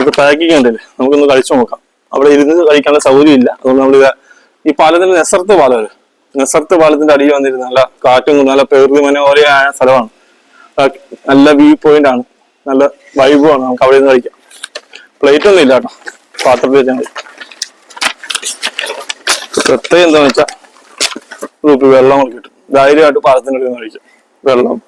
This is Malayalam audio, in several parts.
ഇത് പാക്കിംഗ് നമുക്കൊന്ന് കഴിച്ചു നോക്കാം. അവിടെ ഇരുന്ന് കഴിക്കാനുള്ള സൗകര്യം ഇല്ല അതുകൊണ്ട് നമ്മൾ ഈ പാലത്തിന്റെ നെസർത്ത് പാലം നെസർത്ത് പാലത്തിന്റെ അടിയിൽ വന്നിരുന്ന നല്ല കാറ്റും നല്ല പ്രകൃതി മനോഹരമായ സ്ഥലമാണ്. നല്ല വ്യൂ പോയിന്റ് ആണ്. നല്ല വൈബുമാണ് നമുക്ക് അവിടെ നിന്ന് കഴിക്കാം. പ്ലേറ്റ് ഒന്നും ഇല്ല കേട്ടോ. പാത്രത്തിൽ വെച്ചാൽ പ്രത്യേകം എന്താണെന്ന് വെച്ചാൽ വെള്ളം കിട്ടും. ധൈര്യമായിട്ട് പാലത്തിന്റെ അടിയിൽ നിന്ന് കഴിക്കാം. വെള്ളം.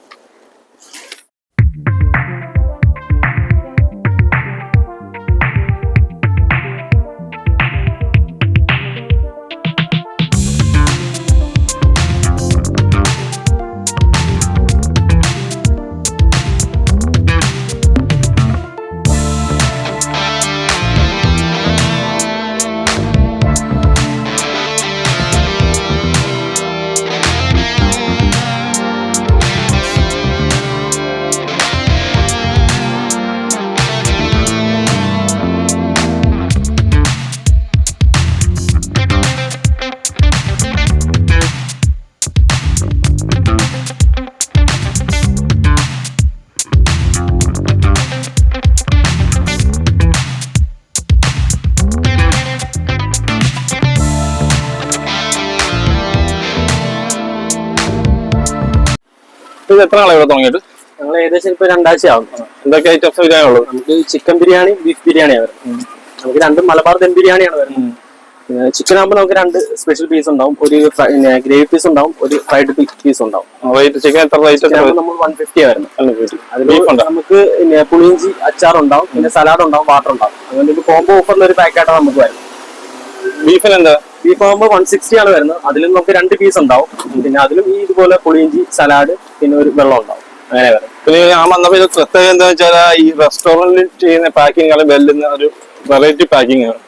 ഇത് എത്ര നാളെ ഇവിടെ തുടങ്ങിയിട്ട്? ഞങ്ങൾ ഏകദേശം ഇപ്പൊ രണ്ടാഴ്ച ആവും എന്തൊക്കെ ഐറ്റംസ് വരാനുള്ളത് നമുക്ക് ചിക്കൻ ബിരിയാണി ബീഫ് ബിരിയാണിയാണ് വരുന്നത്. നമുക്ക് രണ്ട് മലബാർ ദം ബിരിയാണിയാണ് വരുന്നത്. ചിക്കൻ ആകുമ്പോൾ നമുക്ക് രണ്ട് സ്പെഷ്യൽ പീസ് ഉണ്ടാവും. ഒരു ഗ്രേവി പീസ് ഉണ്ടാവും ഒരു ഫ്രൈഡ് പീസ് ഉണ്ടാവും. റേറ്റ് ചിക്കൻ എത്ര റേറ്റ് നമ്മൾ വൺ ഫിഫ്റ്റി അതിൽ നമുക്ക് പിന്നെ പുളിയിഞ്ചി അച്ചാർ ഉണ്ടാവും പിന്നെ സലാഡ് ഉണ്ടാവും വാട്ടർ ഉണ്ടാവും. അങ്ങനെ ഒരു കോംബോ ഓഫറിൽ ഒരു പാക്കായിട്ടാണ് നമുക്ക് വരുന്നത്. ബീഫിന് എന്താ? ബീഫ് ആകുമ്പോൾ വൺ സിക്സ്റ്റി ആണ് വരുന്നത്. അതിലും നമുക്ക് രണ്ട് പീസ് ഉണ്ടാവും. പിന്നെ അതിലും ഈ ഇതുപോലെ പുളിയിഞ്ചി സലാഡ് പിന്നെ ഒരു വെള്ളം ഉണ്ടാവും. അങ്ങനെ വരും പിന്നെ ഞാൻ വന്നപ്പോ ഇത് പ്രത്യേകം എന്താ വെച്ചാൽ ഈ റെസ്റ്റോറന്റിൽ ചെയ്യുന്ന പാക്കിങ്ങുകളും വെല്ലുന്ന ഒരു വെറൈറ്റി പാക്കിംഗ് ആണ്.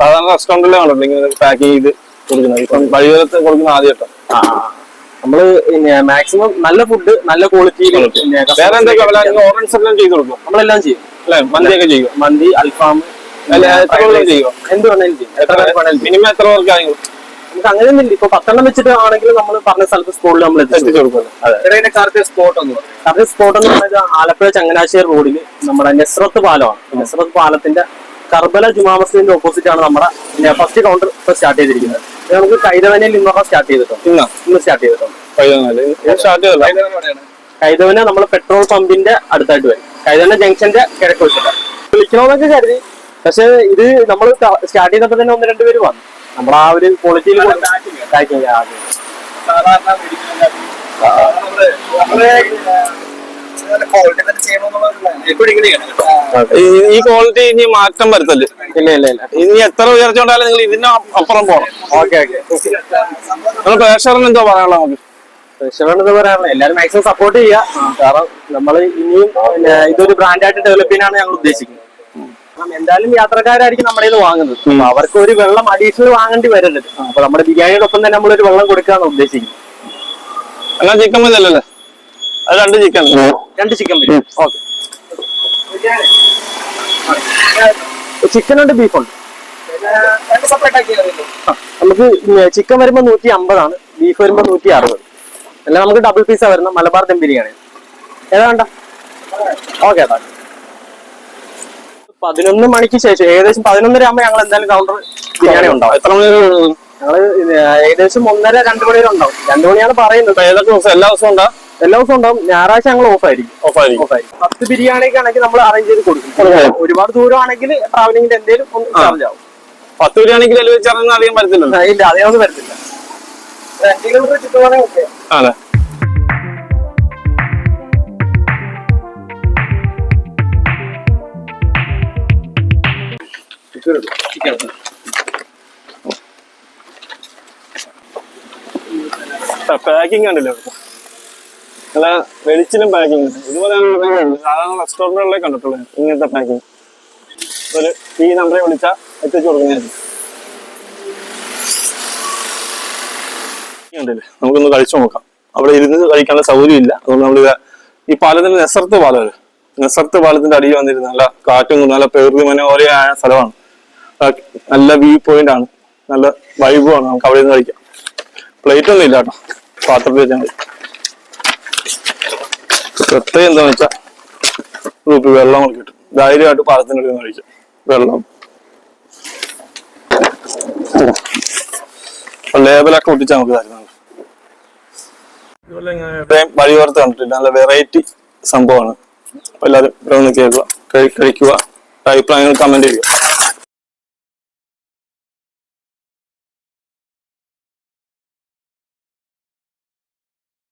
സാധാരണ റെസ്റ്റോറന്റിലാണ് ഇങ്ങനെ പാക്ക് ചെയ്ത് കൊടുക്കുന്നത്. ഇപ്പം വഴിയോരത്ത് കൊടുക്കുന്ന ആദ്യമായിട്ടോ. ആ, ആ. നമ്മൾ പിന്നെ മാക്സിമം നല്ല ഫുഡ് നല്ല ക്വാളിറ്റിയിൽ വേറെ എന്തൊക്കെ ഓർഡൻസ് എല്ലാം ചെയ്ത് കൊടുക്കും നമ്മളെല്ലാം ചെയ്യും. അല്ലെ? മന്തിയൊക്കെ ചെയ്യും? മന്തി അൽഫാം എത്ര എന്ത് വേണേലും ചെയ്യും. എത്ര മിനിമം എത്ര പേർക്ക് ആയെങ്കിലും നമുക്ക് അങ്ങനെയൊന്നും ഇല്ല ഇപ്പൊ പത്തെണ്ണം വെച്ചിട്ട് ആണെങ്കിൽ നമ്മൾ പറഞ്ഞ സ്ഥലത്ത് സ്പോട്ടിൽ നമ്മൾ എത്തിച്ചു കറക്റ്റ് സ്പോട്ട് എന്ന് കറക്റ്റ് സ്പോട്ട് എന്ന് പറയുന്നത് ആലപ്പുഴ ചങ്ങനാശ്ശേരി റോഡിൽ നമ്മുടെ നെസ്രത്ത് പാലമാണ്. നെസ്രത്ത് പാലത്തിന്റെ കർബല ജുമാ മസ്ജിദിന്റെ ഓപ്പോസിറ്റ് ആണ് നമ്മുടെ ഫസ്റ്റ് കൗണ്ടർ ഇപ്പൊ സ്റ്റാർട്ട് ചെയ്തിരിക്കുന്നത്. നമുക്ക് കൈതവനയിൽ നിന്നൊക്കെ സ്റ്റാർട്ട് ചെയ്തിട്ടോ? ഇന്നാ. ഇന്ന് സ്റ്റാർട്ട് ചെയ്തിട്ടോ? കൈതവന നമ്മൾ പെട്രോൾ പമ്പിന്റെ അടുത്തായിട്ട് വരും. കൈതവന ജംഗ്ഷന്റെ കിഴക്ക് വശത്ത്. വിളിക്കണമെന്നൊക്കെ കരുതി. പക്ഷെ ഇത് നമ്മൾ സ്റ്റാർട്ട് ചെയ്തപ്പോ തന്നെ ഒന്ന് രണ്ടുപേര് വന്നു. നമ്മൾ ആ ഒരു ക്വാളിറ്റിയിൽ ഈ- ഈ ക്വാളിറ്റി ഇനി മാറ്റം വരുത്തൽ. ഇല്ല ഇല്ല ഇല്ല. ഇനി എത്ര ഉയർച്ചുണ്ടായാലും നിങ്ങൾ ഇതിന് അപ്പുറം പോകണം ഓക്കെ ഓക്കെ. നിങ്ങൾ പ്രേക്ഷകറിന് എന്തോ പറയാനുള്ള നമുക്ക്? രക്ഷപ്പെടുന്നത് പറയാനുള്ള എല്ലാവരും മാക്സിമം സപ്പോർട്ട് ചെയ്യുക. കാരണം നമ്മൾ ഇനിയും ഇതൊരു ബ്രാൻഡായിട്ട് ഡെവലപ്പ് ചെയ്യാനാണ് ഞങ്ങൾ ഉദ്ദേശിക്കുന്നത്. കാരണം എന്തായാലും യാത്രക്കാരായിരിക്കും നമ്മുടെ ഇത് വാങ്ങുന്നത്. അപ്പൊ അവർക്ക് ഒരു വെള്ളം അഡീഷണൽ വാങ്ങേണ്ടി വരരുത്. അപ്പൊ നമ്മുടെ ബിരിയാണിയുടെ ഒപ്പം തന്നെ നമ്മളൊരു വെള്ളം കൊടുക്കാന്ന് ഉദ്ദേശിക്കുന്നത്. എല്ലാം ചിക്കൻ മതി അല്ലല്ലേ? അത് രണ്ട് ചിക്കൻ രണ്ട് ചിക്കൻ മതി. ഓക്കെ. ചിക്കൻ ഉണ്ട് ബീഫ് ഉണ്ട് ആ, നമുക്ക് ചിക്കൻ വരുമ്പോ നൂറ്റി അമ്പതാണ് ബീഫ് വരുമ്പോ നൂറ്റി അറുപത് അല്ല നമുക്ക് ഡബിൾ പീസാ വരുന്നത് മലബാർ ദം ബിരിയാണി. ഏതാ വേണ്ട? ഓക്കെ ഏതാ പതിനൊന്ന് മണിക്ക് ശേഷം ഏകദേശം പതിനൊന്നര ആകുമ്പോൾ ഞങ്ങൾ എന്തായാലും കൗണ്ടർ ബിരിയാണി ഉണ്ടാവും. എത്ര മണി ഞങ്ങൾ ഏകദേശം ഒന്നര രണ്ട് മണി വരെ ഉണ്ടാവും. രണ്ടു മണിയാണ് പറയുന്നത്. ഏതൊക്കെ ദിവസം? എല്ലാ ദിവസവും ഉണ്ടാവും എല്ലാ ദിവസവും ഉണ്ടാവും. ഞായറാഴ്ച ഞങ്ങൾ ഓഫ് ആയിരിക്കും. ഓഫ് ആയിരിക്കും. ഓഫ് ആയിരിക്കും. പത്ത് ബിരിയാണിക്ക് ആണെങ്കിൽ നമ്മൾ അറേഞ്ച് ചെയ്ത് കൊടുക്കും. ഒരുപാട് ദൂരം ആണെങ്കിൽ ട്രാവലിംഗിന്റെ എന്തെങ്കിലും ഒന്ന് ചാർജ് ആവും. പത്ത് ബിരിയാണിക്ക് ഡെലിവറി ചാർജ് അധികം വരത്തില്ല ഇല്ല ഇല്ല ഒന്നും വരത്തില്ല. രണ്ട് കിലോമീറ്റർ ചുറ്റുപാടും ഓക്കെ അതെ. പാക്കിംഗ് കണ്ടില്ലേ? നല്ല വെളിച്ചിലും പാക്കിംഗ് ഇതുപോലെ സാധാരണ റെസ്റ്റോറന്റുകളിലെ കണ്ടിട്ടുള്ളത് ഇങ്ങനത്തെ പാക്കിംഗ് ഒരു ഈ നമ്പറെ വിളിച്ചാൽ എത്തിച്ചു കൊടുക്കുന്നതായിരിക്കും ഉണ്ടല്ലേ നമുക്കൊന്ന് കഴിച്ചു നോക്കാം. അവിടെ ഇരുന്ന് കഴിക്കാനുള്ള സൗകര്യം ഇല്ല അതുകൊണ്ട് നമ്മൾ ഈ പാലത്തിന്റെ നെസർത്ത് പാലം നെസർത്ത് പാലത്തിന്റെ അടിയിൽ വന്നിരുന്ന നല്ല കാറ്റും നല്ല പ്രകൃതി മനോഹരമായ സ്ഥലമാണ്. നല്ല വ്യൂ പോയിന്റ് ആണ്. നല്ല വൈബുമാണ് നമുക്ക് അവിടെ നിന്ന് കഴിക്കാം പ്ലേറ്റ് ഒന്നും ഇല്ല കേട്ടോ. പാത്രത്തിൽ വെച്ചാൽ മതി. പ്രത്യേകം എന്താന്ന് വെച്ചാൽ ഗ്രൂപ്പ് വെള്ളം കിട്ടും. ധൈര്യമായിട്ട് പാത്രത്തിന്റെ നിന്ന് കഴിക്കാം. വെള്ളം. ലേബലൊക്കെ ഒട്ടിച്ചാൽ നമുക്ക് തരുന്നുണ്ട് ഇതുപോലെ ഇങ്ങനെ വഴിയോർത്ത് കണ്ടിട്ടില്ല. നല്ല വെറൈറ്റി സംഭവമാണ്. എല്ലാവരും കേൾക്കുക. കഴിക്കുക. അഭിപ്രായങ്ങൾ കമന്റ് ചെയ്യുക.